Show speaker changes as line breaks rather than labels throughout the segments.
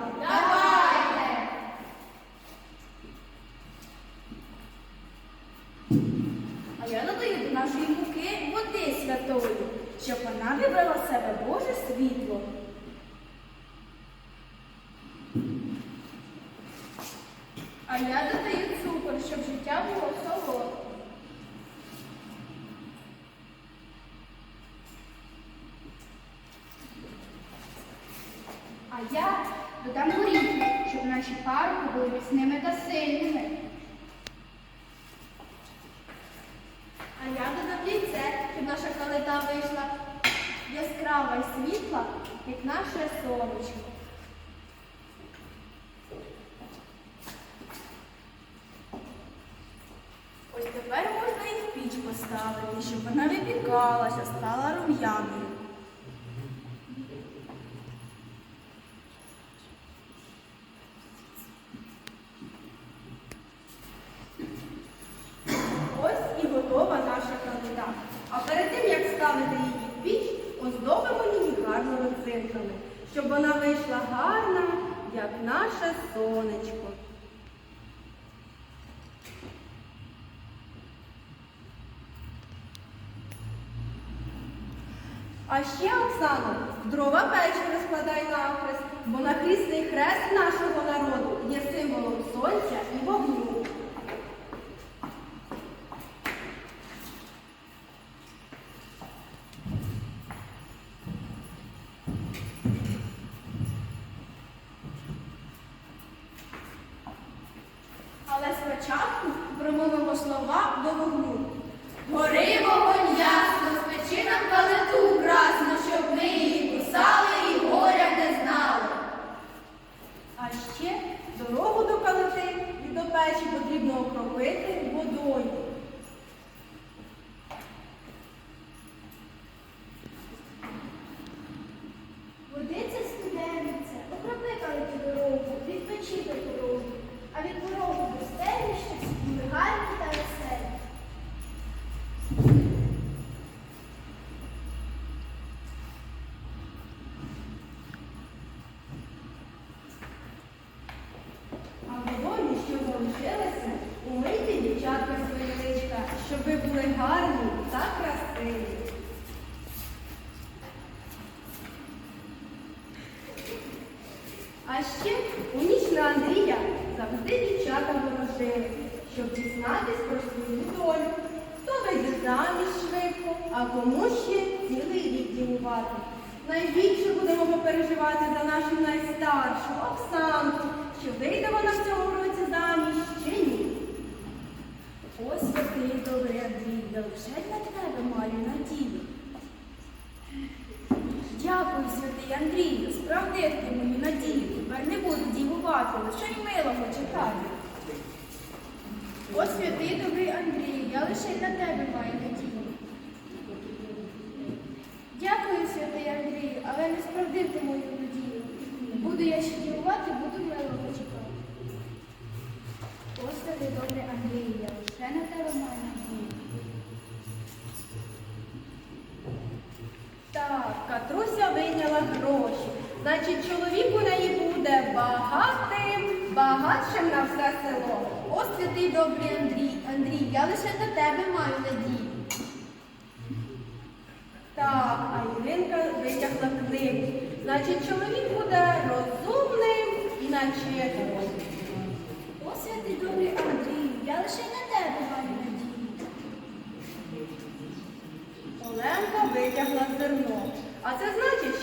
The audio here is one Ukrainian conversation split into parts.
Давайте!
А я додаю до нашої муки води святої, щоб вона вибрала в себе Боже світло. А я додаю цукор, щоб життя було солодке.
А я додам горіхи, щоб наші парки були міцними та сильними.
А я додам яйце, калита вийшла яскрава і світла, як наше сонечко. Ось тепер можна і в піч поставити, щоб вона випікалася, стала рум'яною.
Ось і готова наша калита. А перед тим, як ставити її в піч, оздобимо її гарно родзинками, щоб вона вийшла гарна, як наше сонечко. А ще, Оксано, дрова печі розкладай навхрест, бо накрісний хрест нашого народу є символом сонця і вогню.
Промовимо слова до вогню. Гори вогонь ясно, спечи нам калиту красно, щоб ми її кусали і горя не знали.
А ще дорогу до калити і до печі потрібно окропити водою.
Водиця студениця, окропи калити дорогу, від печі до порогу, а від порогу до стелища ми гарні та веселі.
А водою, що залишилося, умийте дівчатка свої личка, щоб ви були гарні та красиві. А ще у Андрія завжди дівчата ворожили, щоб дізнатись про свою долю. Хто вийде заміж швидко, а кому ще цілий рік дівувати. Найбільше будемо попереживати за нашу найстаршу Оксанку, чи вийде вона в цьому році.
Ось який добрий Андрій, лише для тебе маю надію. Дякую, святий Андрію, справдив ти мою надію. Тепер не буду дівувати, лише й милого чекаю. О, святий добрий Андрій, я лише для тебе
Значить, чоловік у неї буде багатим, багатшим на все село.
О, святий добрий Андрій, Андрій, я лише на тебе маю надію.
Так, а Іринка витягла книгу. Значить, чоловік буде розумним і начитаним.
О, святий добрий Андрій, я лише на тебе маю надію.
Оленка витягла зерно. А це значить,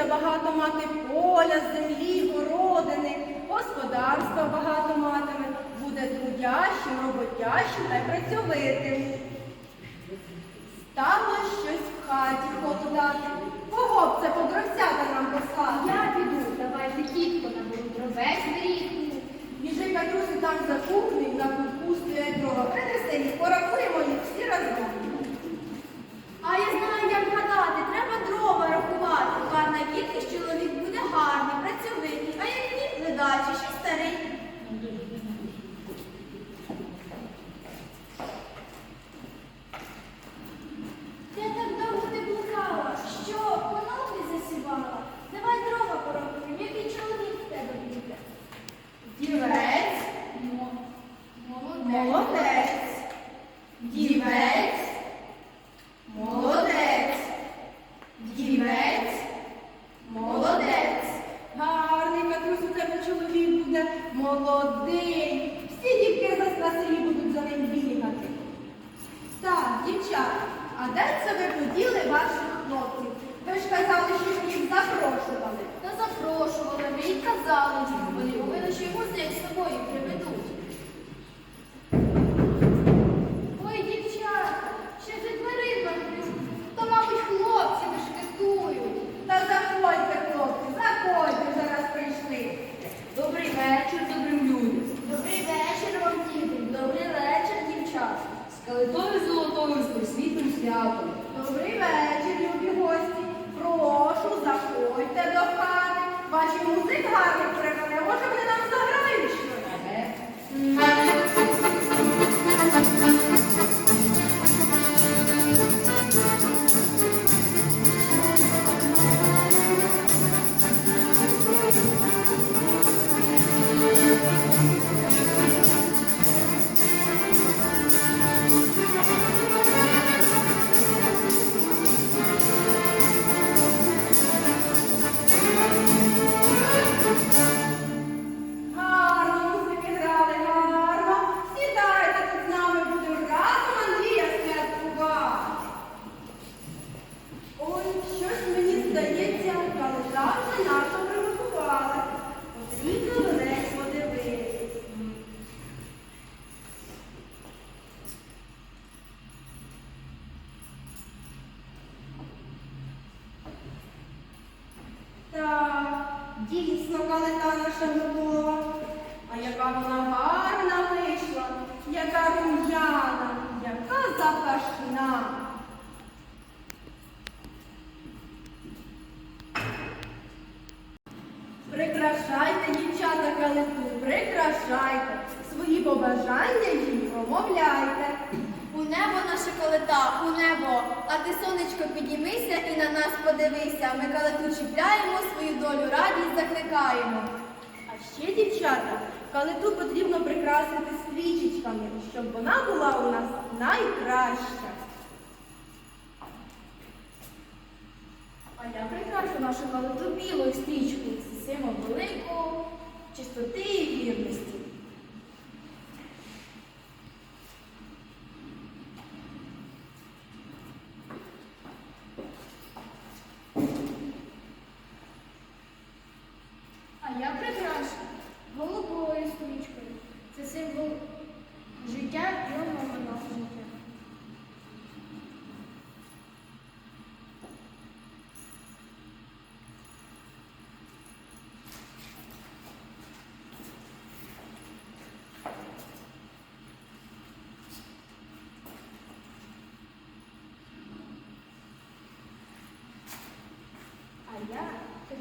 буде багато мати поля, землі, городини, господарства багато матиме, буде трудящим, роботящим та й працьовитим. Стало щось в хаті холодати. Кого б це подровцята нам послати?
Я піду, давайте кітко наберу дровець дрібку.
Біжи, Катрусі, там за кухню, на кутку стоять дрова. Принеси їх, порахуємо запашна. Прикрашайте, дівчата, калиту, прикрашайте, свої побажання їм промовляйте.
У небо наша калита, у небо, а ти сонечко підіймися і на нас подивися. Ми калиту чіпляємо, свою долю радість закликаємо.
А ще, дівчата, калиту потрібно прикрасити квіточками, щоб вона була у нас найкраща.
А я прикрашу нашу палиту білу стрічку з символом великої чистоти і вірності.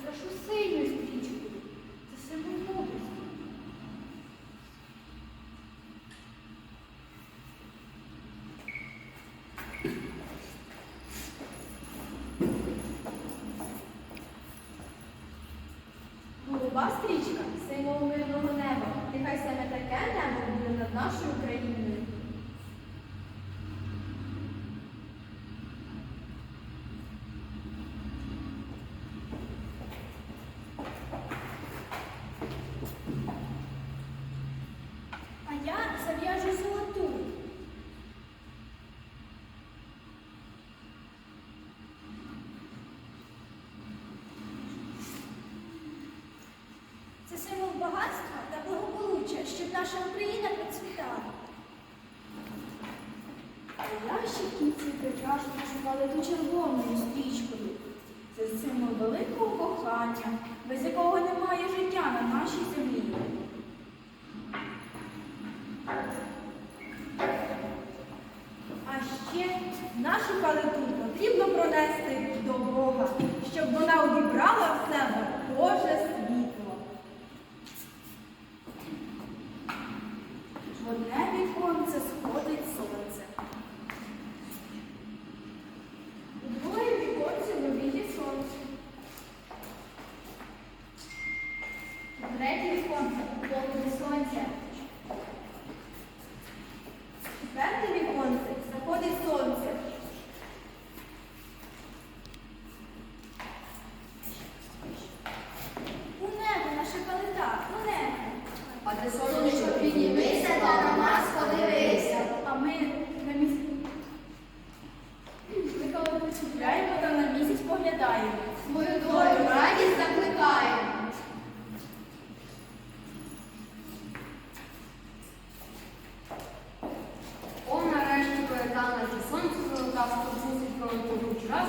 прошу сильно. прикрашу
пошукали ту червоною стрічкою. Це символ великого кохання, без якого немає життя на нашій землі.
А ще нашу калиту потрібно пронести до Бога, щоб вона обібрала в себе Боже.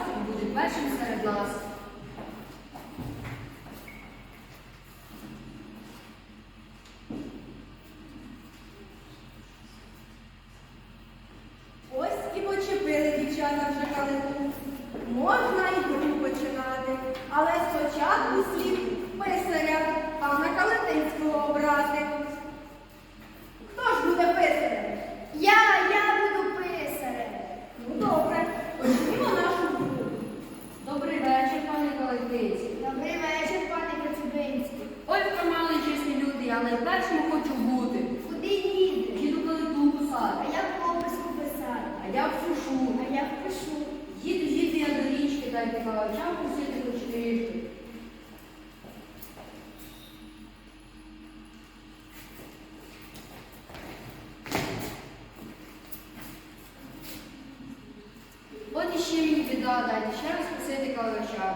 він буде першим серед нас. да, дайте ще раз
просити калача.